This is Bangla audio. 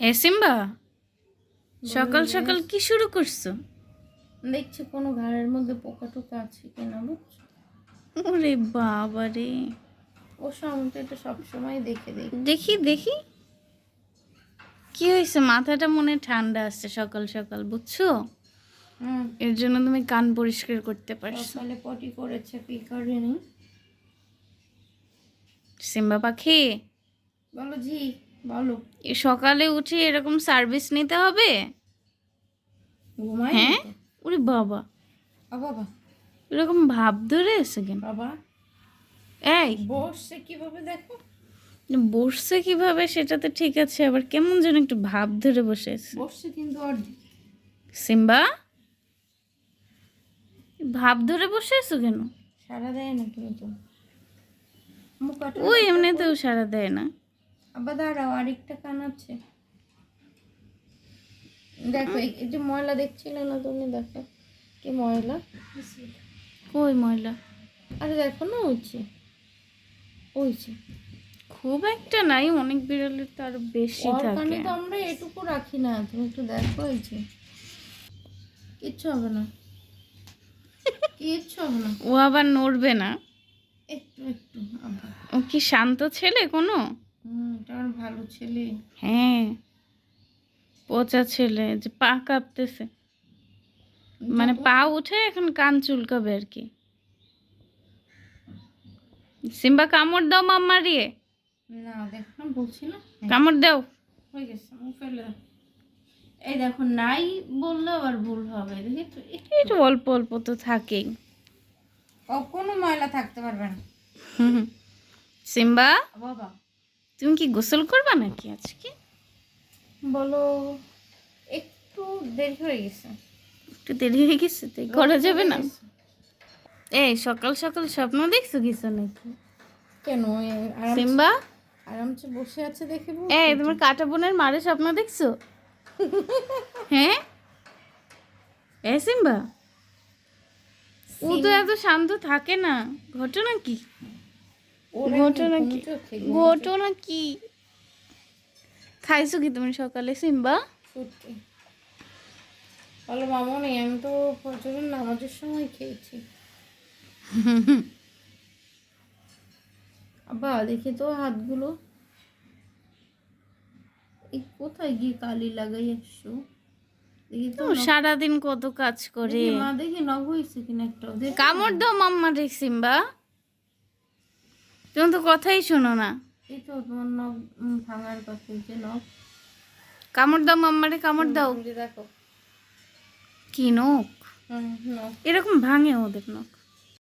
এ সিম্বা সকাল সকাল কি শুরু করছ? দেখছি কোনো ঘাড়ের মধ্যে পোকা টোকা আছে কিনা বুঝছ? ওরে বাবা রে ও আমি তো এটা সবসময় দেখে দেখি। দেখি দেখি। কি হয়েছে? মাথাটা মনে ঠান্ডা আসছে সকাল সকাল বুঝছ? হুম। এর জন্য তুমি কান পরিষ্কার করতে পারছ। সকালে পটি করেছে পি করেনি? সিম্বা পাখি। বলো জি বলো। সকালে উঠে এরকম সার্ভিস নিতে হবে? হ্যাঁ? ওরে বাবা। বাবা। এরকম ভাব ধরে আছে কেন? বাবা। এই। বসছে কীভাবে দেখো? বসছে কীভাবে সেটা তো ঠিক আছে আবার কেমন যেন একটু ভাব ধরে বসে আছে। বসছে কিন্তু আর সিম্বা? ভাব ধরে বসে আছো কেন? সারা দেয় না কিন্তু। ওই এমনিতেও সারা দেয় না। আবার দাঁড়াও আরেকটা কান আছে। দেখো এই এই যে ময়লা দেখছিলে না তুমি? দেখো কি ময়লা? কই ময়লা? আরে দেখো না ওইছে ওইছে খুব একটা নাই অনেক বিড়ালের তো আরও বেশি থাকে। তো আমরা এটুকু রাখি না তুমি একটু দেখো ওইছে কিচ্ছু হবে না। কিচ্ছু হবে না। ও আবার নড়বে না? একটু একটু ও কি শান্ত ছেলে কোনো? ভালো ছেলে। হ্যাঁ পচা ছেলে যে পা কাঁপতেছে। মানে পা উঠে এখন কান চুলকাবে আর কি। সিম্বা কামড় দাও মাম্মারিয়ে না দেখো বলছি না। কামড় দাও। হয়ে গেছে ফেলে এই দেখো নাই বললে আবার ভুল হবে। দেখি তো একটু। অল্প অল্প তো থাকেই। কখনো ময়লা থাকতে পারবে না। সিম্বা? বাবা। তুমি কি গোসল করবা নাকি আজকে? বলো একটু দেরি হয়ে গেছে। একটু দেরি হয়ে গেছে তাই করা যাবে না? এই সকাল সকাল স্বপ্ন দেখছ কিছু নাকি? কেন? সিম্বা? আরামসে বসে আছে দেখে। এই তোমার কাটা বোনের মারে স্বপ্ন দেখছ? হ্যাঁ? এ সিম্বা? ও তো এত শান্ত থাকে না ঘটনা কি? ঘটনা কি ঘটনা কি খাইছো কি তুমি সকালে সিম্বা? সত্যি। বলো মামনি আমি তো ফজরের নামাজের সময় খেয়েছি। আব্বা দেখি তো হাতগুলো। এই কোথায় গিয়ে কালি লাগাই আসছো? দেখি তো সারাদিন কত কাজ করে। মা দেখি নখ হয়েছে কিনা একটা। কামড় দাও মাম্মা রে সিম্বা। তুমি তো কথাই শোনো না। এই তো তোমার নখ ভাঙার কথা যে নখ কামড় দাও মাম্মারে কামড় দাও। দেখো। কি নখ? এরকম ভাঙে ওদের নখ।